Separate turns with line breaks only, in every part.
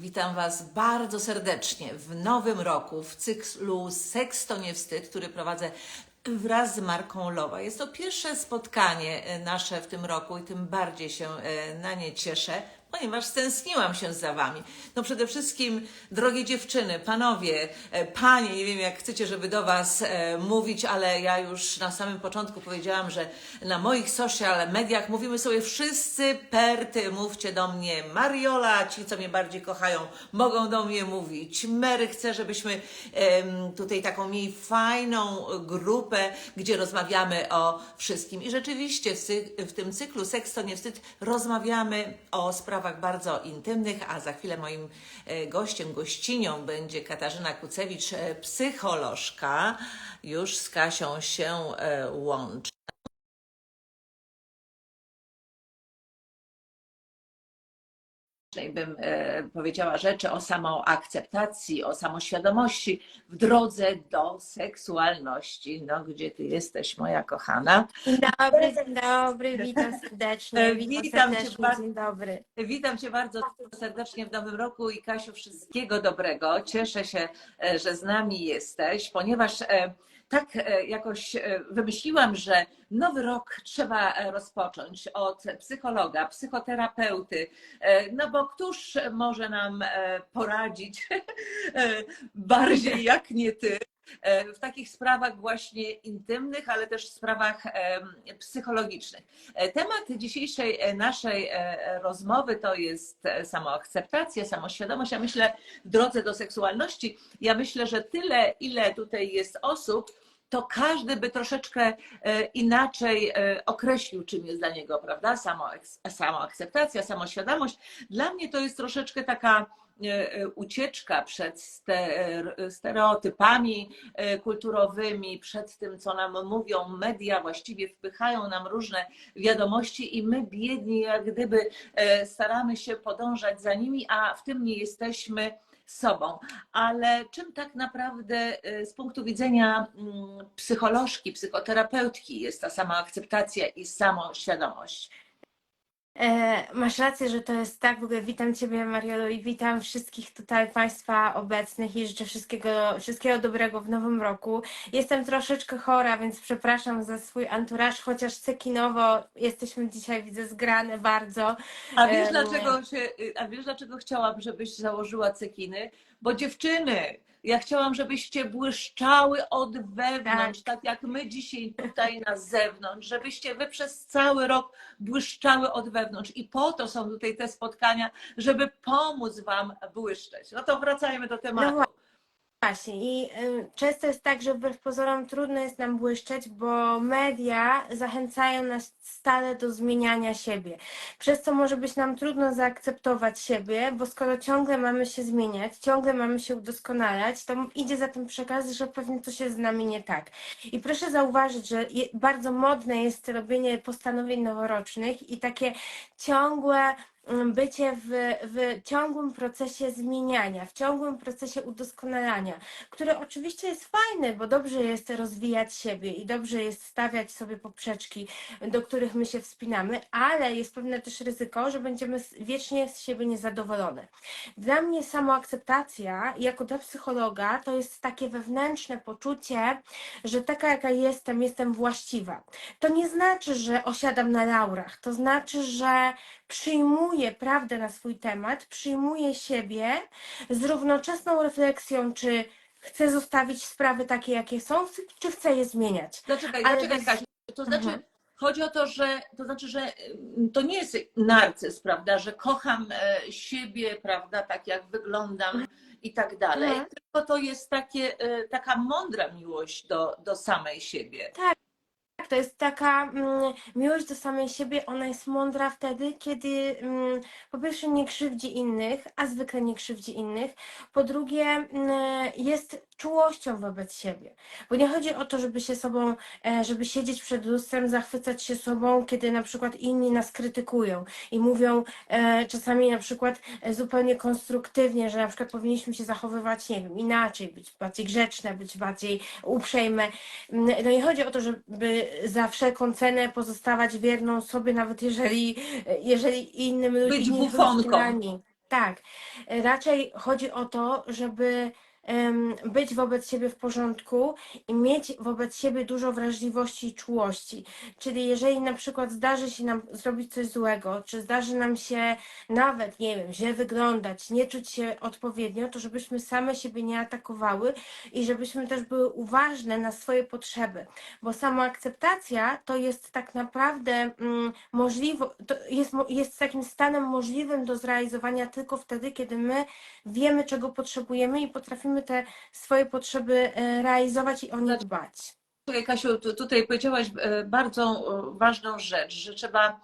Witam Was bardzo serdecznie w nowym roku w cyklu Seks to nie wstyd, który prowadzę wraz z Marką Lowa. Jest to pierwsze spotkanie e, nasze w tym roku i tym bardziej się e, na nie cieszę, ponieważ stęskniłam się za Wami. No przede wszystkim, drogie dziewczyny, panowie, e, panie, nie wiem jak chcecie, żeby do Was e, mówić, ale ja już na samym początku powiedziałam, że na moich social mediach mówimy sobie wszyscy perty, mówcie do mnie Mariola, ci co mnie bardziej kochają mogą do mnie mówić. Mary, chcę żebyśmy em, tutaj taką mieli fajną grupę, gdzie rozmawiamy o wszystkim. I rzeczywiście w, w tym cyklu Seks to nie wstyd. Rozmawiamy o sprawach bardzo intymnych, a za chwilę moim e, gościem, gościnią będzie Katarzyna Kucewicz, e, psycholożka, już z Kasią się e, łączy. Bym e, powiedziała rzeczy o samoakceptacji, o samoświadomości w drodze do seksualności. No, gdzie ty jesteś, moja kochana?
Dzień dobry, dzień dobry, witam serdecznie.
E,
Witam,
witam cię
serdecznie,
bardzo.
dzień dobry.
Witam Cię bardzo serdecznie w nowym roku i Kasiu, wszystkiego dobrego. Cieszę się, e, że z nami jesteś, ponieważ tak e, jakoś e, wymyśliłam, że nowy rok trzeba e, rozpocząć od psychologa, psychoterapeuty, no bo któż może nam poradzić? Bardziej jak nie Ty w takich sprawach właśnie intymnych, ale też w sprawach em, psychologicznych. E, Temat dzisiejszej e, naszej e, rozmowy to jest e, samoakceptacja, samoświadomość. Ja myślę, w drodze do seksualności, ja myślę, że tyle, ile tutaj jest osób, to każdy by troszeczkę e, inaczej e, określił, czym jest dla niego, prawda? Samoeks- Samoakceptacja, samoświadomość. Dla mnie to jest troszeczkę taka e, e, ucieczka przed ste- stereotypami e, kulturowymi, przed tym, co nam mówią media, właściwie wpychają nam różne wiadomości i my biedni, jak gdyby e, staramy się podążać za nimi, a w tym nie jesteśmy sobą. Ale czym tak naprawdę e, z punktu widzenia mm, psycholożki, psychoterapeutki jest ta sama akceptacja i samoświadomość?
E, masz rację, że to jest tak. W ogóle witam Ciebie, Mariolo, i witam wszystkich tutaj Państwa obecnych i życzę wszystkiego, wszystkiego dobrego w nowym roku. Jestem troszeczkę chora, więc przepraszam za swój anturaż, chociaż cekinowo jesteśmy dzisiaj, widzę, zgrane bardzo.
A wiesz,
Em,
dlaczego się, a wiesz, dlaczego chciałam, żebyś założyła cekiny? Bo dziewczyny, ja chciałam, żebyście błyszczały od wewnątrz, tak, jak my dzisiaj tutaj na zewnątrz, żebyście wy przez cały rok błyszczały od wewnątrz. I po to są tutaj te spotkania, żeby pomóc wam błyszczeć. No to wracajmy do tematu.
No Właśnie i y, często jest tak, że wbrew pozorom trudno jest nam błyszczeć, bo media zachęcają nas stale do zmieniania siebie, przez co może być nam trudno zaakceptować siebie, bo skoro ciągle mamy się zmieniać, ciągle mamy się udoskonalać, to idzie za tym przekaz, że pewnie coś jest z nami nie tak. I proszę zauważyć, że je, bardzo modne jest robienie postanowień noworocznych i takie ciągłe bycie w, w ciągłym procesie zmieniania, w ciągłym procesie udoskonalania, który oczywiście jest fajny, bo dobrze jest rozwijać siebie i dobrze jest stawiać sobie poprzeczki, do których my się wspinamy, ale jest pewne też ryzyko, że będziemy wiecznie z siebie niezadowolone. Dla mnie samoakceptacja, jako dla psychologa, to jest takie wewnętrzne poczucie, że taka jaka jestem, jestem właściwa. To nie znaczy, że osiadam na laurach, to znaczy, że przyjmuję prawdę na swój temat, przyjmuję siebie z równoczesną refleksją, czy chcę zostawić sprawy takie, jakie są, czy chcę je zmieniać.
Zaczekaj,
Ale
zaczekaj,
bez-
Kasiu. To znaczy,
Mhm.
chodzi o to, że to znaczy, że mm, to nie jest narcyz, prawda, że kocham e, siebie, prawda, tak jak wyglądam i tak dalej.
Mhm.
Tylko to jest takie, e, taka mądra miłość do, do samej siebie.
Tak, to jest taka mm, miłość do samej siebie, ona jest mądra wtedy, kiedy mm, po pierwsze nie krzywdzi innych, a zwykle nie krzywdzi innych, po drugie mm, jest czułością wobec siebie. Bo nie chodzi o to, żeby się sobą, e, żeby siedzieć przed lustrem, zachwycać się sobą, kiedy na przykład inni nas krytykują i mówią e, czasami na przykład e, zupełnie konstruktywnie, że na przykład powinniśmy się zachowywać, nie wiem, inaczej, być bardziej grzeczne, być bardziej uprzejme. Mm, No nie chodzi o to, żeby za wszelką cenę pozostawać wierną sobie, nawet jeżeli, jeżeli innym
Być
ludziom nie
bufonką.
Tak, raczej chodzi o to, żeby być wobec siebie w porządku i mieć wobec siebie dużo wrażliwości i czułości. Czyli jeżeli na przykład zdarzy się nam zrobić coś złego, czy zdarzy nam się nawet, nie wiem, źle wyglądać, nie czuć się odpowiednio, to żebyśmy same siebie nie atakowały i żebyśmy też były uważne na swoje potrzeby, bo samoakceptacja to jest tak naprawdę mm, jest, jest takim stanem możliwym do zrealizowania tylko wtedy, kiedy my wiemy, czego potrzebujemy i potrafimy te swoje potrzeby e, realizować i o nie dbać.
Słuchaj, Kasiu, tu- tutaj powiedziałaś e, bardzo e, ważną rzecz, że trzeba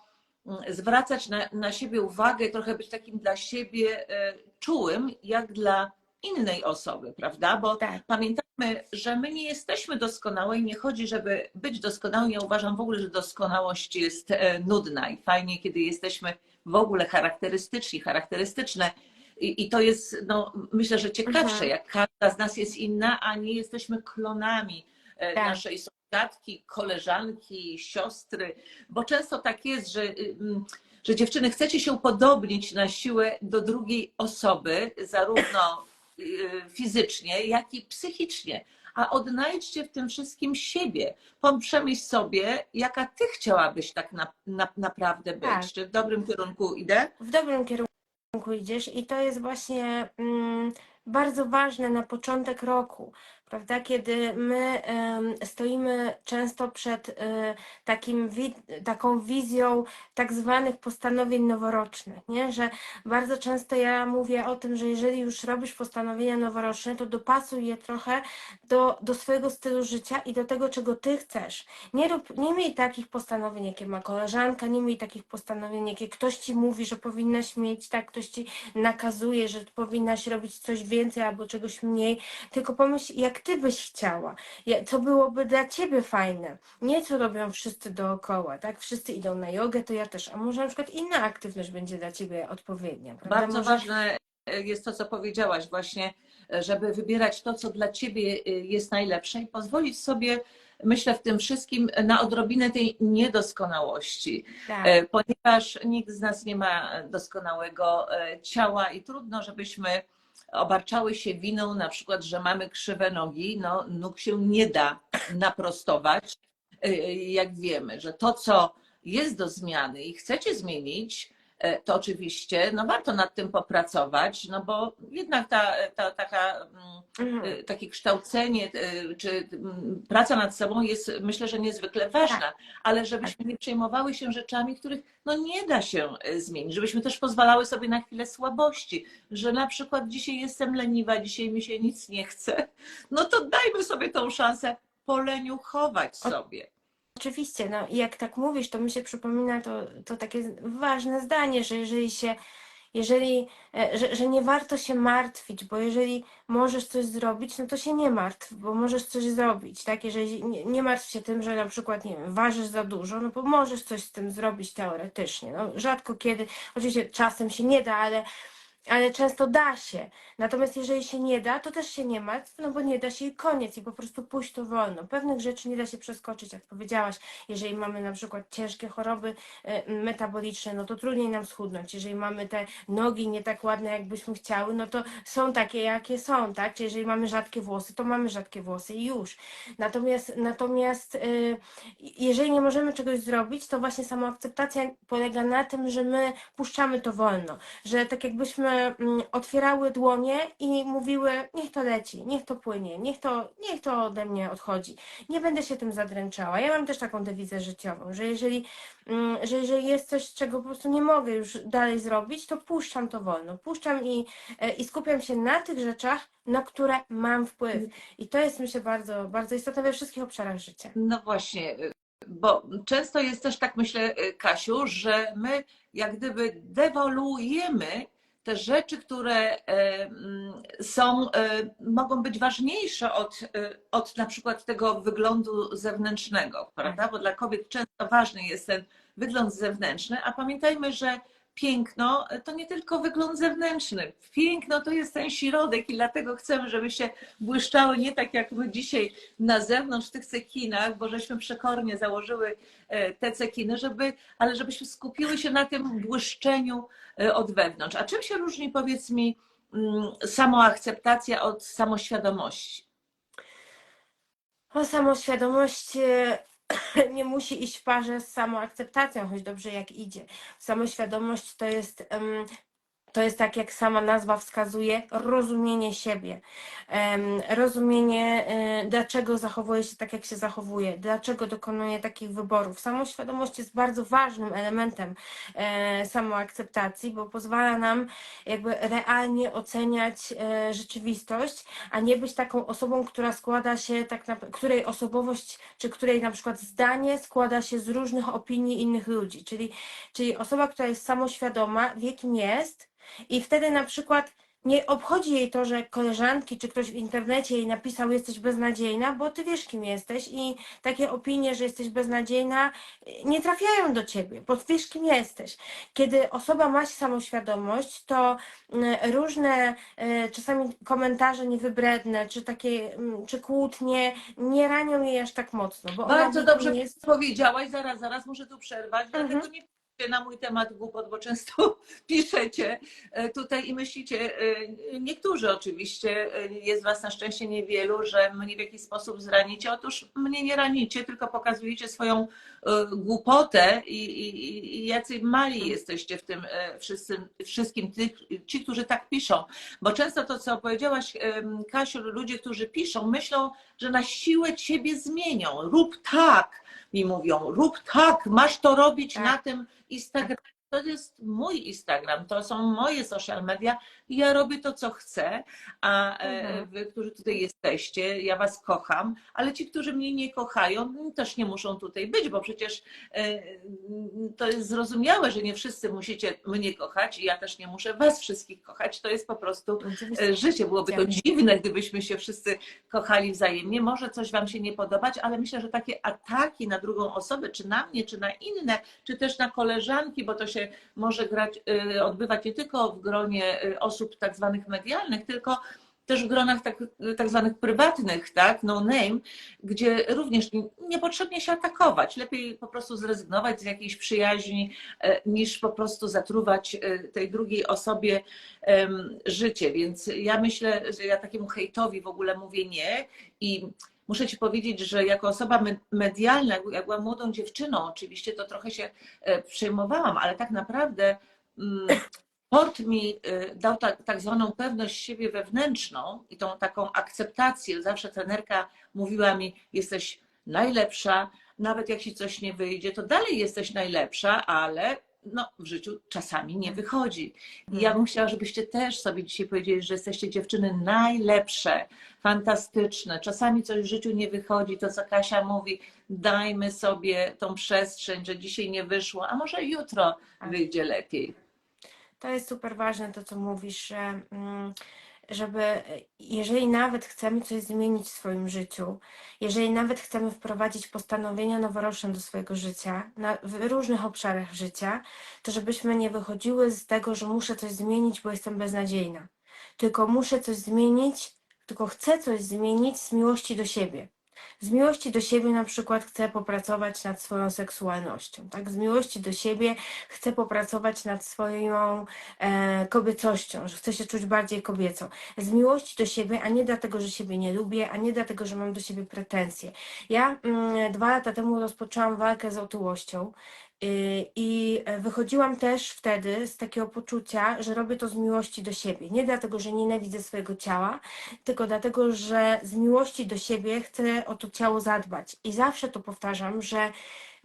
mm, zwracać na, na siebie uwagę, trochę być takim dla siebie czułym, jak dla innej osoby, prawda? Bo
Tak.
pamiętajmy, że my nie jesteśmy doskonałe i nie chodzi, żeby być doskonałym. Ja uważam w ogóle, że doskonałość jest nudna i fajnie, kiedy jesteśmy w ogóle charakterystyczni, charakterystyczne. I, I to jest, no, myślę, że ciekawsze,
Mhm.
jak każda z nas jest inna, a nie jesteśmy klonami e,
Tak.
naszej sąsiadki, koleżanki, siostry, bo często tak jest, że, y, mm, że dziewczyny chcecie się upodobnić na siłę do drugiej osoby, zarówno y, fizycznie, jak i psychicznie. A odnajdźcie w tym wszystkim siebie. Przemyśl sobie, jaka ty chciałabyś tak na, na, naprawdę być.
Tak.
Czy w dobrym kierunku idę?
w dobrym kierunku idziesz i to jest właśnie mm, bardzo ważne na początek roku, prawda? Kiedy my stoimy często przed e, takim taką wizją tak zwanych postanowień noworocznych, nie? Że bardzo często ja mówię o tym, że jeżeli już robisz postanowienia noworoczne, to dopasuj je trochę do, do swojego stylu życia i do tego, czego ty chcesz. Nie, rób, nie miej takich postanowień, jakie ma koleżanka, nie miej takich postanowień, jakie ktoś ci mówi, że powinnaś mieć, tak, ktoś ci nakazuje, że powinnaś robić coś więcej albo czegoś mniej, tylko pomyśl, jak ty byś chciała, co byłoby dla ciebie fajne, nie co robią wszyscy dookoła, tak, wszyscy idą na jogę, to ja też, a może na przykład inna aktywność będzie dla ciebie odpowiednia, prawda?
Bardzo
może...
ważne jest to, co powiedziałaś, właśnie, żeby wybierać to, co dla ciebie jest najlepsze i pozwolić sobie, myślę, w tym wszystkim na odrobinę tej niedoskonałości.
Tak.
E, ponieważ nikt z nas nie ma doskonałego e, ciała i trudno, żebyśmy obarczały się winą, na przykład, że mamy krzywe nogi, no nóg się nie da naprostować, e, jak wiemy, że to, co jest do zmiany i chcecie zmienić, to oczywiście, no warto nad tym popracować, no bo jednak ta, ta taka mm,
Mhm.
y, takie kształcenie y, czy mm, praca nad sobą jest myślę, że niezwykle ważna, ale żebyśmy nie przejmowały się rzeczami, których no nie da się zmienić, żebyśmy też pozwalały sobie na chwilę słabości, że na przykład dzisiaj jestem leniwa, dzisiaj mi się nic nie chce, no to dajmy sobie tą szansę poleniuchować sobie.
Oczywiście, no i jak tak mówisz, to mi się przypomina to, to takie ważne zdanie, że jeżeli się, jeżeli, e, że, że nie warto się martwić, bo jeżeli możesz coś zrobić, no to się nie martw, bo możesz coś zrobić, tak? Jeżeli nie, nie martw się tym, że na przykład, nie wiem, ważysz za dużo, no bo możesz coś z tym zrobić teoretycznie, no rzadko kiedy, oczywiście czasem się nie da, ale ale często da się. Natomiast jeżeli się nie da, to też się nie martw, no bo nie da się i koniec i po prostu pójść to wolno. Pewnych rzeczy nie da się przeskoczyć, jak powiedziałaś. Jeżeli mamy na przykład ciężkie choroby e, metaboliczne, no to trudniej nam schudnąć. Jeżeli mamy te nogi nie tak ładne, jakbyśmy chciały, no to są takie, jakie są, tak? Jeżeli mamy rzadkie włosy, to mamy rzadkie włosy i już. Natomiast, natomiast y, jeżeli nie możemy czegoś zrobić, to właśnie samoakceptacja polega na tym, że my puszczamy to wolno że tak jakbyśmy mm, otwierały dłonie i mówiły, niech to leci, niech to płynie, niech to, niech to ode mnie odchodzi. Nie będę się tym zadręczała. Ja mam też taką dewizę życiową, że jeżeli, mm, że jeżeli jest coś, czego po prostu nie mogę już dalej zrobić, to puszczam to wolno. Puszczam i, e, i skupiam się na tych rzeczach, na które mam wpływ. I to jest myślę bardzo, bardzo istotne we wszystkich obszarach życia.
No właśnie, y, bo często jest też tak, myślę, y, Kasiu, że my jak gdyby dewoluujemy te rzeczy, które e, mm, są, e, mogą być ważniejsze od, e, od na przykład tego wyglądu zewnętrznego, prawda? Bo dla kobiet często ważny jest ten wygląd zewnętrzny, a pamiętajmy, że piękno to nie tylko wygląd zewnętrzny. Piękno to jest ten środek i dlatego chcemy, żebyście błyszczały nie tak jak my dzisiaj na zewnątrz w tych cekinach, bo żeśmy przekornie założyły e, te cekiny, żeby, ale żebyśmy skupiły się na tym błyszczeniu e, od wewnątrz. A czym się różni, powiedz mi, mm, samoakceptacja od samoświadomości?
O, samoświadomość e, nie musi iść w parze z samoakceptacją, choć dobrze jak idzie. Samoświadomość to jest, to jest tak jak sama nazwa wskazuje, rozumienie siebie. Rozumienie, e, dlaczego zachowuje się tak, jak się zachowuje, dlaczego dokonuje takich wyborów. Samoświadomość jest bardzo ważnym elementem e, samoakceptacji, bo pozwala nam jakby realnie oceniać e, rzeczywistość, a nie być taką osobą, która składa się tak na, której osobowość, czy której na przykład zdanie składa się z różnych opinii innych ludzi. Czyli, czyli osoba, która jest samoświadoma, wie kim jest i wtedy na przykład nie obchodzi jej to, że koleżanki czy ktoś w internecie jej napisał, jesteś beznadziejna, bo ty wiesz, kim jesteś i takie opinie, że jesteś beznadziejna, nie trafiają do ciebie, bo wiesz, kim jesteś. Kiedy osoba ma samoświadomość, to mm, różne e, czasami komentarze niewybredne, czy takie, mm, czy kłótnie nie ranią jej aż tak mocno. Bo ona
Bardzo dobrze
jest.
powiedziałaś, zaraz, zaraz muszę tu przerwać,
Mhm.
dlatego nie na mój temat głupot, bo często piszecie e, tutaj i myślicie, e, niektórzy oczywiście, e, jest was na szczęście niewielu, że mnie w jakiś sposób zranicie. Otóż mnie nie ranicie, tylko pokazujecie swoją głupotę i, i, i jacy mali jesteście w tym wszystkim, wszystkim tych, ci, którzy tak piszą. Bo często to, co powiedziałaś, Kasiu, ludzie, którzy piszą, myślą, że na siłę ciebie zmienią. Rób tak, mi mówią, rób tak, masz to robić
Tak.
na tym Instagram. To jest mój Instagram, to są moje social media i ja robię to, co chcę, a e,
Mhm.
wy, którzy tutaj jesteście, ja was kocham, ale ci, którzy mnie nie kochają, też nie muszą tutaj być, bo przecież e, to jest zrozumiałe, że nie wszyscy musicie mnie kochać i ja też nie muszę was wszystkich kochać, to jest po prostu
Oczywiście.
e, życie. Byłoby to dziwne, gdybyśmy się wszyscy kochali wzajemnie. Może coś Wam się nie podobać, ale myślę, że takie ataki na drugą osobę, czy na mnie, czy na inne, czy też na koleżanki, bo to się może grać, e, odbywać nie tylko w gronie e, osób tak zwanych medialnych, tylko też w gronach tak, tak zwanych prywatnych, tak, no name, gdzie również niepotrzebnie się atakować. Lepiej po prostu zrezygnować z jakiejś przyjaźni, e, niż po prostu zatruwać e, tej drugiej osobie życie. Więc ja myślę, że ja takiemu hejtowi w ogóle mówię nie i muszę Ci powiedzieć, że jako osoba me- medialna, jak byłam młodą dziewczyną, oczywiście to trochę się e, przejmowałam, ale tak naprawdę mm, sport mi e, dał tak, tak zwaną pewność siebie wewnętrzną i tą taką akceptację. Zawsze trenerka mówiła mi, jesteś najlepsza, nawet jak ci coś nie wyjdzie, to dalej jesteś najlepsza, ale no, w życiu czasami nie wychodzi. I ja bym chciała, żebyście też sobie dzisiaj powiedzieli, że jesteście dziewczyny najlepsze, fantastyczne. Czasami coś w życiu nie wychodzi, to co Kasia mówi, dajmy sobie tą przestrzeń, że dzisiaj nie wyszło, a może jutro
Tak.
wyjdzie lepiej.
To jest super ważne to, co mówisz, że mm, żeby, jeżeli nawet chcemy coś zmienić w swoim życiu, jeżeli nawet chcemy wprowadzić postanowienia noworoczne do swojego życia, na, w różnych obszarach życia, to żebyśmy nie wychodziły z tego, że muszę coś zmienić, bo jestem beznadziejna. Tylko muszę coś zmienić, tylko chcę coś zmienić z miłości do siebie. Z miłości do siebie na przykład chcę popracować nad swoją seksualnością, tak? Z miłości do siebie chcę popracować nad swoją e, kobiecością, że chcę się czuć bardziej kobieco. Z miłości do siebie, a nie dlatego, że siebie nie lubię, a nie dlatego, że mam do siebie pretensje. Ja mm, dwa lata temu rozpoczęłam walkę z otyłością. Y, I wychodziłam też wtedy z takiego poczucia, że robię to z miłości do siebie. Nie dlatego, że nienawidzę swojego ciała, tylko dlatego, że z miłości do siebie chcę o to ciało zadbać. I zawsze to powtarzam, że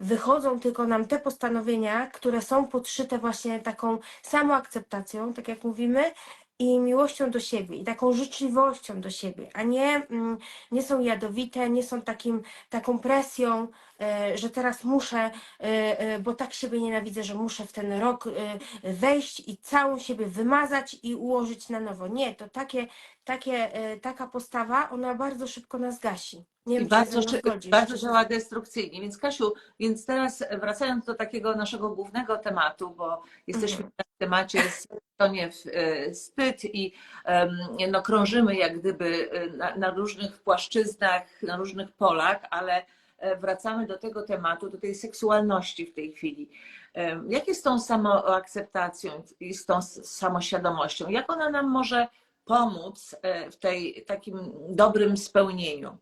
wychodzą tylko nam te postanowienia, które są podszyte właśnie taką samoakceptacją, tak jak mówimy, i miłością do siebie, i taką życzliwością do siebie, a nie, mm, nie są jadowite, nie są takim, taką presją e, że teraz muszę, e, e, bo tak siebie nienawidzę, że muszę w ten rok e, wejść i całą siebie wymazać i ułożyć na nowo. Nie, to takie, takie, e, taka postawa, ona bardzo szybko nas gasi. Nie wiem,
bardzo,
czy
bardzo działa destrukcyjnie. Więc Kasiu, więc teraz wracając do takiego naszego głównego tematu, bo jesteśmy
Mhm.
w temacie stronie wstyd i no, krążymy jak gdyby e, na, na różnych płaszczyznach, na różnych polach, ale e, wracamy do tego tematu, do tej seksualności w tej chwili. Em, Jak jest z tą samoakceptacją i z tą samoświadomością? Jak ona nam może pomóc e, w tej takim dobrym spełnieniu?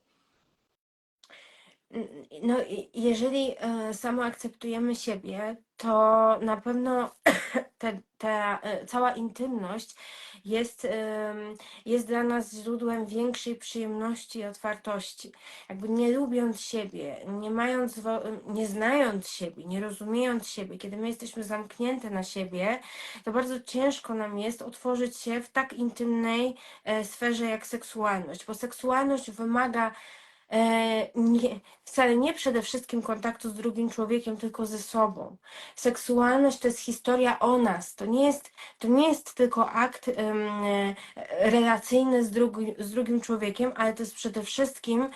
No, i jeżeli e, samo akceptujemy siebie, to na pewno te, ta e, cała intymność jest, jest dla nas źródłem większej przyjemności i otwartości. Jakby nie lubiąc siebie, nie mając, nie znając siebie, nie rozumiejąc siebie, kiedy my jesteśmy zamknięte na siebie, to bardzo ciężko nam jest otworzyć się w tak intymnej e, sferze jak seksualność, bo seksualność wymaga nie, wcale nie przede wszystkim kontaktu z drugim człowiekiem, tylko ze sobą. Seksualność to jest historia o nas. To nie jest, to nie jest tylko akt e, relacyjny z, drugi, z drugim człowiekiem, ale to jest przede wszystkim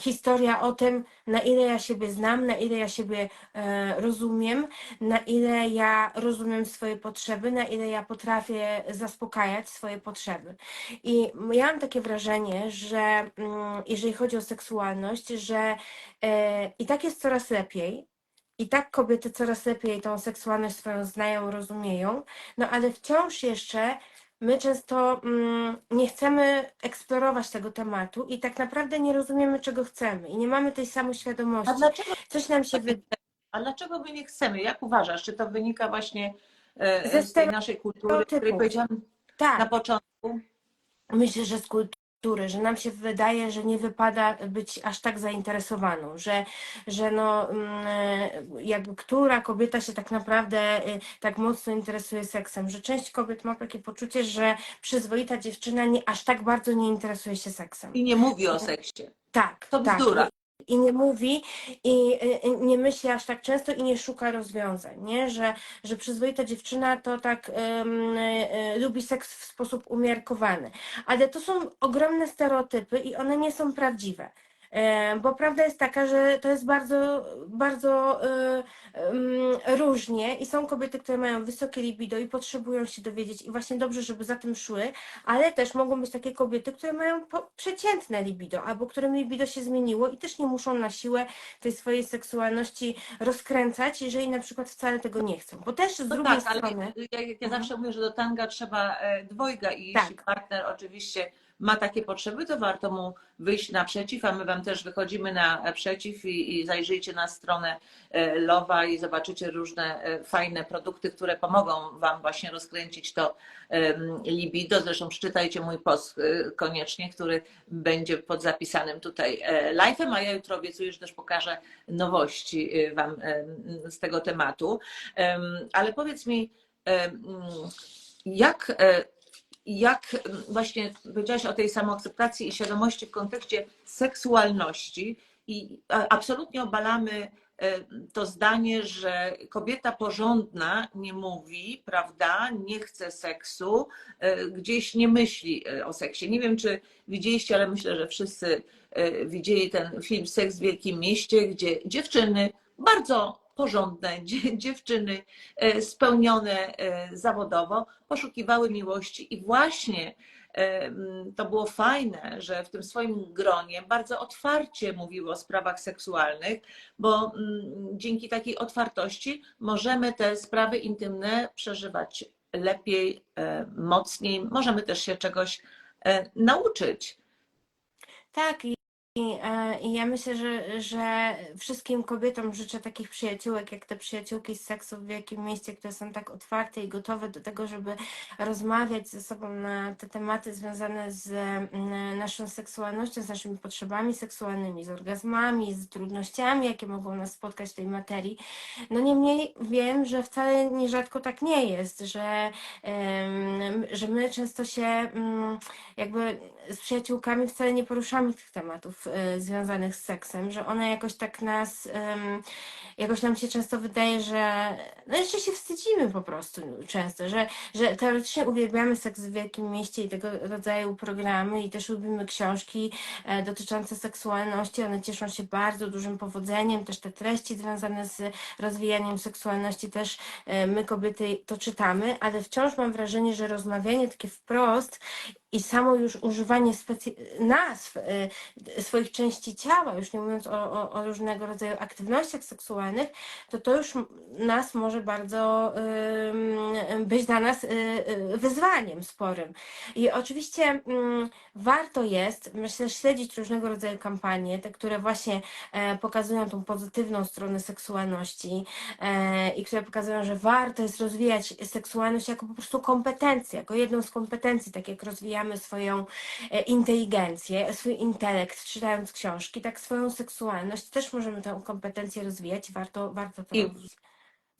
historia o tym, na ile ja siebie znam, na ile ja siebie e, rozumiem, na ile ja rozumiem swoje potrzeby, na ile ja potrafię zaspokajać swoje potrzeby. I ja mam takie wrażenie, że mm, jeżeli chodzi o seksualność, że e, i tak jest coraz lepiej. I tak kobiety coraz lepiej tą seksualność swoją znają, rozumieją, no ale wciąż jeszcze my często mm, nie chcemy eksplorować tego tematu i tak naprawdę nie rozumiemy, czego chcemy i nie mamy tej
A
samoświadomości.
dlaczego
Coś nam się wydaje.
A dlaczego my nie chcemy? Jak uważasz? Czy to wynika właśnie e,
Ze
z tej naszej kultury, o której powiedziałam na
Tak,
początku?
Myślę, że z kultury, że nam się wydaje, że nie wypada być aż tak zainteresowaną, że, że no, mm, jakby która kobieta się tak naprawdę e, tak mocno interesuje seksem, że część kobiet ma takie poczucie, że przyzwoita dziewczyna nie, aż tak bardzo nie interesuje się seksem.
I nie mówi o seksie.
Tak,
To
tak. I nie mówi, i y, y, nie myśli aż tak często i nie szuka rozwiązań, nie? Że, że przyzwoita dziewczyna to tak y, lubi seks w sposób umiarkowany. Ale to są ogromne stereotypy i one nie są prawdziwe. Bo prawda jest taka, że to jest bardzo, bardzo y, różnie i są kobiety, które mają wysokie libido i potrzebują się dowiedzieć i właśnie dobrze, żeby za tym szły, ale też mogą być takie kobiety, które mają przeciętne libido, albo którym libido się zmieniło i też nie muszą na siłę tej swojej seksualności rozkręcać, jeżeli na przykład wcale tego nie chcą. Bo też z
No
drugiej
tak, ale
strony,
ja, ja
Mhm.
zawsze mówię, że do tanga trzeba e, dwojga i jeśli
Tak.
partner oczywiście ma takie potrzeby, to warto mu wyjść naprzeciw, a my Wam też wychodzimy naprzeciw i, i zajrzyjcie na stronę e, Lowa i zobaczycie różne e, fajne produkty, które pomogą Wam właśnie rozkręcić to libido. Zresztą przeczytajcie mój post e, koniecznie, który będzie pod zapisanym tutaj e, live'em, a ja jutro obiecuję, że też pokażę nowości e, Wam z tego tematu. Em, Ale powiedz mi, jak, e, jak właśnie powiedziałaś o tej samoakceptacji i świadomości w kontekście seksualności i absolutnie obalamy e, to zdanie, że kobieta porządna nie mówi, prawda, nie chce seksu, e, gdzieś nie myśli e, o seksie. Nie wiem, czy widzieliście, ale myślę, że wszyscy widzieli ten film Seks w Wielkim Mieście, gdzie dziewczyny bardzo porządne dzie- dziewczyny, e, spełnione e, zawodowo, poszukiwały miłości i właśnie e, to było fajne, że w tym swoim gronie bardzo otwarcie mówiły o sprawach seksualnych, bo dzięki takiej otwartości możemy te sprawy intymne przeżywać lepiej, mocniej, możemy też się czegoś nauczyć.
tak, i, e, i ja myślę, że, że wszystkim kobietom życzę takich przyjaciółek, jak te przyjaciółki z seksu w wielkim mieście, które są tak otwarte i gotowe do tego, żeby rozmawiać ze sobą na te tematy związane z mm, naszą seksualnością, z naszymi potrzebami seksualnymi, z orgazmami, z trudnościami, jakie mogą nas spotkać w tej materii. No niemniej wiem, że wcale nierzadko tak nie jest, że, że my często się mm, jakby z przyjaciółkami wcale nie poruszamy tych tematów. e, związanych z seksem, że one jakoś tak nas, jakoś nam się często wydaje, że, no, że się wstydzimy po prostu często, że, że teoretycznie uwielbiamy seks w wielkim mieście i tego rodzaju programy i też lubimy książki e, dotyczące seksualności, one cieszą się bardzo dużym powodzeniem, też te treści związane z rozwijaniem seksualności też e, my kobiety to czytamy, ale wciąż mam wrażenie, że rozmawianie takie wprost i samo już używanie nazw e, swoich części ciała, już nie mówiąc o, o, o różnego rodzaju aktywnościach seksualnych, to to już nas może bardzo być dla nas y, y, wyzwaniem sporym. I oczywiście mm, warto jest, myślę, śledzić różnego rodzaju kampanie, te, które właśnie e, pokazują tą pozytywną stronę seksualności e, i które pokazują, że warto jest rozwijać seksualność jako po prostu kompetencję, jako jedną z kompetencji, tak jak rozwijamy swoją e, inteligencję, swój intelekt, czytając książki, tak swoją seksualność też możemy tę kompetencję rozwijać, warto, warto to
I-
robić.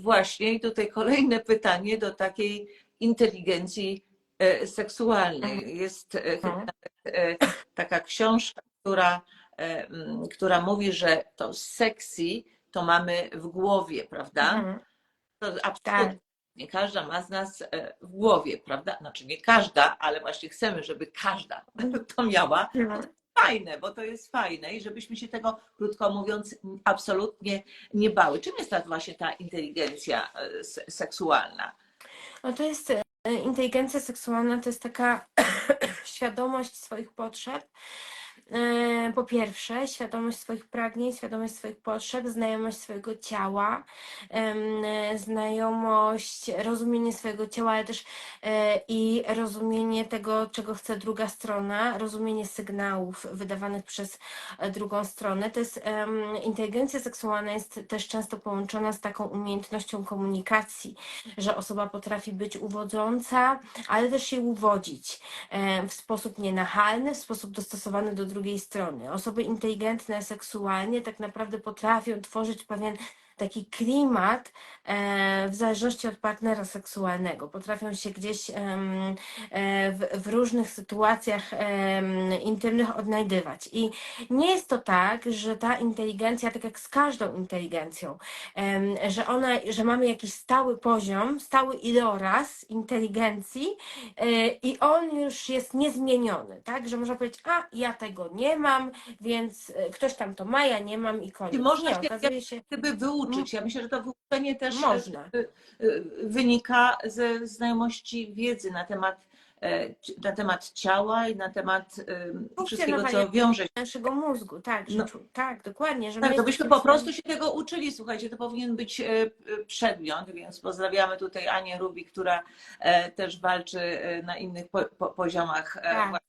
Właśnie i tutaj kolejne pytanie do takiej inteligencji e, seksualnej. Jest e,
Mhm.
e, taka książka, która, która mówi, że to sexy to mamy w głowie, prawda?
Mhm.
To absolutnie
Tak.
Nie każda ma z nas e, w głowie, prawda? Znaczy nie każda, ale właśnie chcemy, żeby każda to miała.
No.
Fajne, bo to jest fajne i żebyśmy się tego, krótko mówiąc, absolutnie nie bały. Czym jest ta właśnie ta inteligencja e, seksualna?
No to jest e, inteligencja seksualna, to jest taka świadomość swoich potrzeb. E, Po pierwsze, świadomość swoich pragnień, świadomość swoich potrzeb, znajomość swojego ciała, znajomość, rozumienie swojego ciała, ale też e, i rozumienie tego, czego chce druga strona, rozumienie sygnałów wydawanych przez e, drugą stronę. To jest inteligencja seksualna jest też często połączona z taką umiejętnością komunikacji że osoba potrafi być uwodząca, ale też się uwodzić w sposób nienachalny, w sposób dostosowany do drugiej strony. Osoby inteligentne seksualnie tak naprawdę potrafią tworzyć pewien taki klimat e, w zależności od partnera seksualnego. Potrafią się gdzieś e, w, różnych sytuacjach intymnych odnajdywać. I nie jest to tak, że ta inteligencja, tak jak z każdą inteligencją, że ona, że mamy jakiś stały poziom, stały iloraz inteligencji e, i on już jest niezmieniony, tak? Że można powiedzieć, a ja tego nie mam, więc ktoś tam to ma, ja nie mam i koniec.
I można
nie,
się
okazuje się,
Gdyby wyuczyć, ja myślę, że to wyuczenie też
Można.
e, e, wynika ze znajomości wiedzy na temat, e, na temat ciała i na temat e, wszystkiego, co wiąże się
naszego mózgu, tak, że,
No.
tak, dokładnie. Że
Tak, to byśmy po prostu się tego uczyli. Słuchajcie, to powinien być e, e, przedmiot, więc pozdrawiamy tutaj Anię Rubi, która e, też walczy e, na innych po, po, poziomach e,
Tak.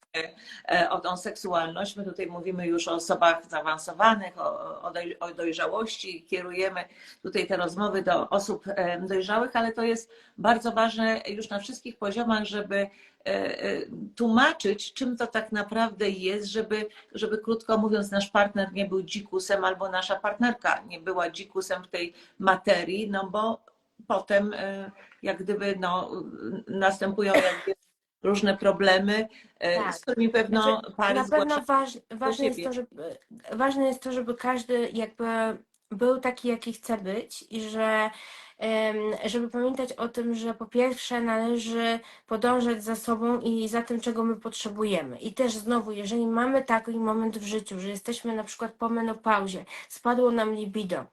E, o tą seksualność. My tutaj mówimy już o osobach zaawansowanych, o, o, doj, o dojrzałości. Kierujemy tutaj te rozmowy do osób e, dojrzałych, ale to jest bardzo ważne już na wszystkich poziomach, żeby e, tłumaczyć, czym to tak naprawdę jest, żeby żeby krótko mówiąc, nasz partner nie był dzikusem albo nasza partnerka nie była dzikusem w tej materii, no bo potem jak gdyby no, następują jakby różne problemy, e,
Tak.
z którymi pewno
Znaczy,
pary
Na pewno waż, ważne, jest to, żeby, ważne jest to, żeby każdy jakby był taki, jaki chce być i że żeby pamiętać o tym, że po pierwsze należy podążać za sobą i za tym, czego my potrzebujemy. I też znowu, jeżeli mamy taki moment w życiu, że jesteśmy na przykład po menopauzie, spadło nam libido,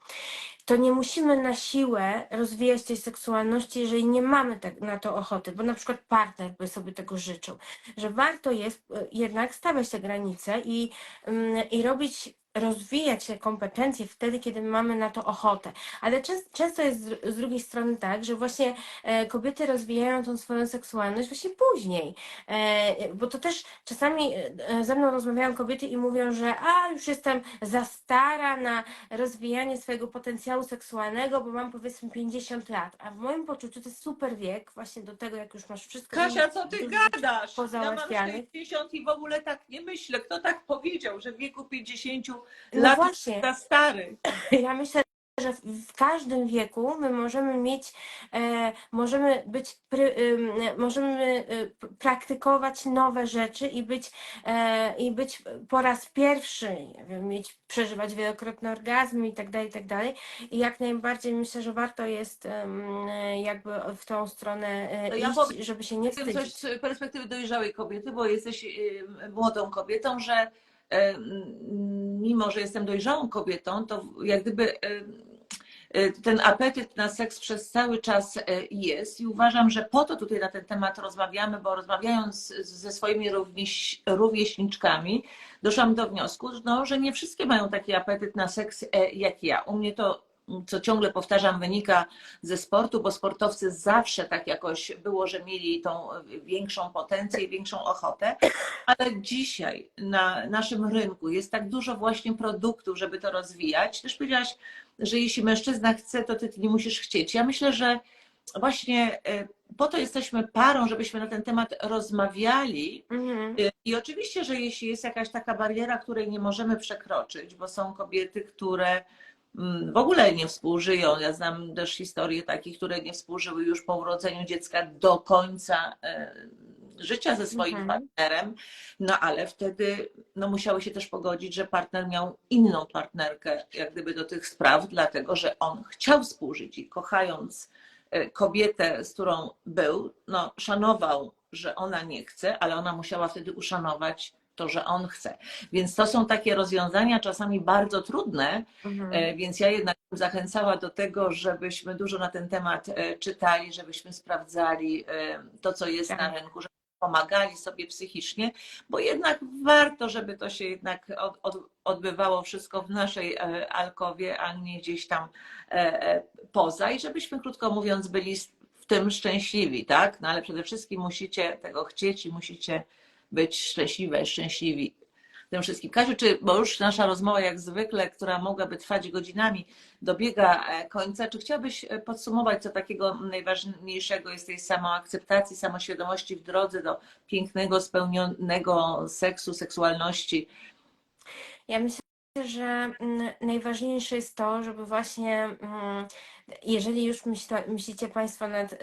to nie musimy na siłę rozwijać tej seksualności, jeżeli nie mamy tak, na to ochoty, bo na przykład partner by sobie tego życzył. Że warto jest e, jednak stawiać te granice i, mm, i robić, rozwijać te kompetencje wtedy, kiedy mamy na to ochotę. Ale często jest z, drugiej strony tak, że właśnie e, kobiety rozwijają tą swoją seksualność właśnie później. E, bo to też czasami e, ze mną rozmawiają kobiety i mówią, że a już jestem za stara na rozwijanie swojego potencjału seksualnego, bo mam powiedzmy 50 lat, a w moim poczuciu to jest super wiek właśnie do tego, jak już masz wszystko
Kasia, co ty gadasz? Ja mam
pozałatwianych.
60 i w ogóle tak nie myślę. Kto tak powiedział, że w wieku 50
No
lat
właśnie.
za stary?
Ja myślę, że w, każdym wieku my możemy mieć, e, możemy być, pry, ym, możemy y, praktykować nowe rzeczy i być, e, i być po raz pierwszy, nie wiem, mieć, przeżywać wielokrotne orgazmy i tak dalej, i tak dalej. I jak najbardziej myślę, że warto jest em, jakby w tą stronę e,
ja
iść,
powiem
żeby się nie
Powiem coś
wstydzić.
z perspektywy dojrzałej kobiety, bo jesteś y, młodą kobietą, że mimo, że jestem dojrzałą kobietą, to jak gdyby y, y, ten apetyt na seks przez cały czas jest i uważam, że po to tutaj na ten temat rozmawiamy, bo rozmawiając ze swoimi równieś, rówieśniczkami, doszłam do wniosku, no, że nie wszystkie mają taki apetyt na seks e, jak ja. U mnie to, co ciągle powtarzam, wynika ze sportu, bo sportowcy zawsze tak jakoś było, że mieli tą większą potencję, większą ochotę, ale dzisiaj na naszym rynku jest tak dużo właśnie produktów, żeby to rozwijać. Też powiedziałaś, że jeśli mężczyzna chce, to ty nie musisz chcieć. Ja myślę, że właśnie e, po to jesteśmy parą, żebyśmy na ten temat rozmawiali.
Mhm.
I oczywiście, że jeśli jest jakaś taka bariera, której nie możemy przekroczyć, bo są kobiety, które w ogóle nie współżyją. Ja znam też historie takich, które nie współżyły już po urodzeniu dziecka do końca e, życia ze swoim
Mhm.
partnerem, no ale wtedy no, musiały się też pogodzić, że partner miał inną partnerkę jak gdyby do tych spraw, dlatego że on chciał współżyć i kochając e, kobietę, z którą był, no, szanował, że ona nie chce, ale ona musiała wtedy uszanować to, że on chce. Więc to są takie rozwiązania czasami bardzo trudne,
Mhm.
E, Więc ja jednak bym zachęcała do tego, żebyśmy dużo na ten temat e, czytali, żebyśmy sprawdzali e, to, co jest
Tak.
na rynku, żeby pomagali sobie psychicznie, bo jednak warto, żeby to się jednak od, od, odbywało wszystko w naszej alkowie, a nie gdzieś tam poza i żebyśmy, krótko mówiąc, byli w tym szczęśliwi, tak? No ale przede wszystkim musicie tego chcieć i musicie być szczęśliwe, szczęśliwi tym wszystkim. Kasiu, czy, bo już nasza rozmowa jak zwykle, która mogłaby trwać godzinami, dobiega e, końca, czy chciałabyś e, podsumować, co takiego najważniejszego jest tej samoakceptacji, samoświadomości w drodze do pięknego, spełnionego seksu, seksualności?
Ja myślę, że mm, najważniejsze jest to, żeby właśnie, mm, jeżeli już myśla, myślicie Państwo nad y,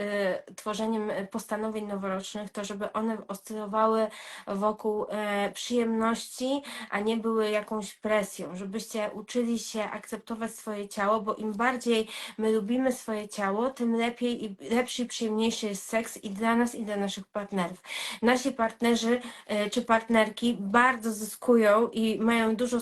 tworzeniem y, postanowień noworocznych, to żeby one oscylowały wokół e, przyjemności, a nie były jakąś presją, żebyście uczyli się akceptować swoje ciało, bo im bardziej my lubimy swoje ciało, tym lepiej i lepszy i przyjemniejszy jest seks i dla nas, i dla naszych partnerów. Nasi partnerzy e, czy partnerki bardzo zyskują i mają dużo,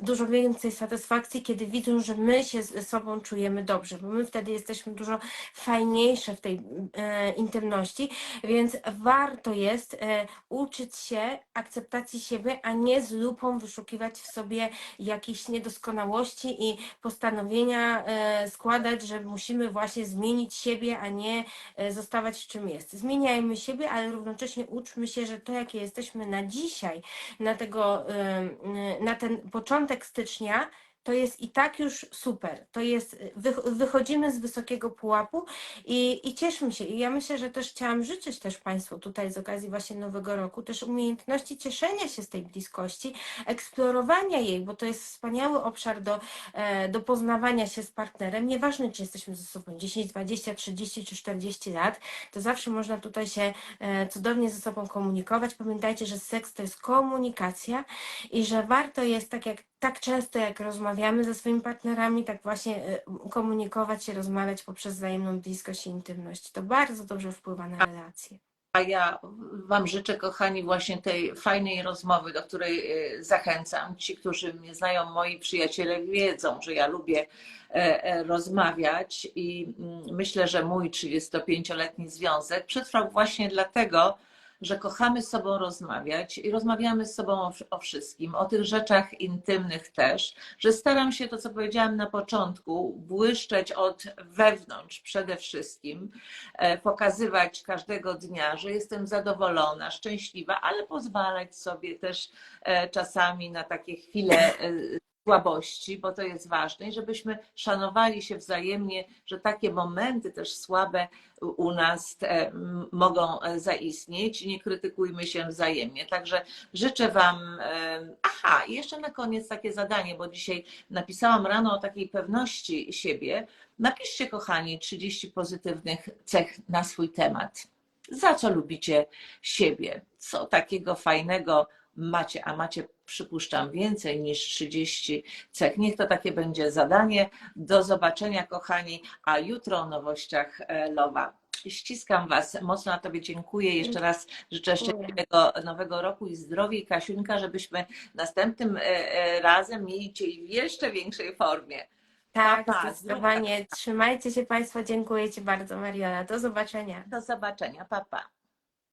dużo więcej satysfakcji, kiedy widzą, że my się ze sobą czujemy dobrze, bo my wtedy jesteśmy dużo fajniejsze w tej e, intymności, więc warto jest e, uczyć się akceptacji siebie, a nie z lupą wyszukiwać w sobie jakichś niedoskonałości i postanowienia e, składać, że musimy właśnie zmienić siebie, a nie e, zostawać czym jest. Zmieniajmy siebie, ale równocześnie uczmy się, że to, jakie jesteśmy na dzisiaj, na, tego, em, na ten początek stycznia, to jest i tak już super. To jest, wy, wychodzimy z wysokiego pułapu i, i cieszmy się. I ja myślę, że też chciałam życzyć też Państwu tutaj z okazji właśnie Nowego Roku też umiejętności cieszenia się z tej bliskości, eksplorowania jej, bo to jest wspaniały obszar do, e, do poznawania się z partnerem. Nieważne, czy jesteśmy ze sobą 10, 20, 30 czy 40 lat, to zawsze można tutaj się e, cudownie ze sobą komunikować. Pamiętajcie, że seks to jest komunikacja i że warto jest tak jak tak często jak rozmawiamy ze swoimi partnerami, tak właśnie e, komunikować się, rozmawiać poprzez wzajemną bliskość i intymność. To bardzo dobrze wpływa na relacje.
A ja Wam życzę, kochani, właśnie tej fajnej rozmowy, do której e, zachęcam. Ci, którzy mnie znają, moi przyjaciele wiedzą, że ja lubię e, e, rozmawiać i mm, myślę, że mój 35-letni związek przetrwał właśnie dlatego, że kochamy z sobą rozmawiać i rozmawiamy z sobą o, o wszystkim, o tych rzeczach intymnych też, że staram się to, co powiedziałam na początku, błyszczeć od wewnątrz przede wszystkim, e, pokazywać każdego dnia, że jestem zadowolona, szczęśliwa, ale pozwalać sobie też e, czasami na takie chwile e, słabości, bo to jest ważne i żebyśmy szanowali się wzajemnie, że takie momenty też słabe u- nas e, mogą e, zaistnieć. Nie krytykujmy się wzajemnie. Także życzę Wam. e, Aha, i jeszcze na koniec takie zadanie, bo dzisiaj napisałam rano o takiej pewności siebie. Napiszcie, kochani, 30 pozytywnych cech na swój temat. Za co lubicie siebie? Co takiego fajnego macie? A macie, przypuszczam, więcej niż 30 cech. Niech to takie będzie zadanie. Do zobaczenia, kochani, a jutro o nowościach e, Lowa. Ściskam Was, mocno na Tobie dziękuję. Jeszcze raz życzę szczęśliwego nowego roku i zdrowia i Kasiunka, żebyśmy następnym e, e, razem mieli Cię w jeszcze większej formie.
Tak,
pa,
zdecydowanie. Trzymajcie się Państwo. Dziękuję Ci bardzo, Mariola. Do zobaczenia.
Do zobaczenia. Pa, pa.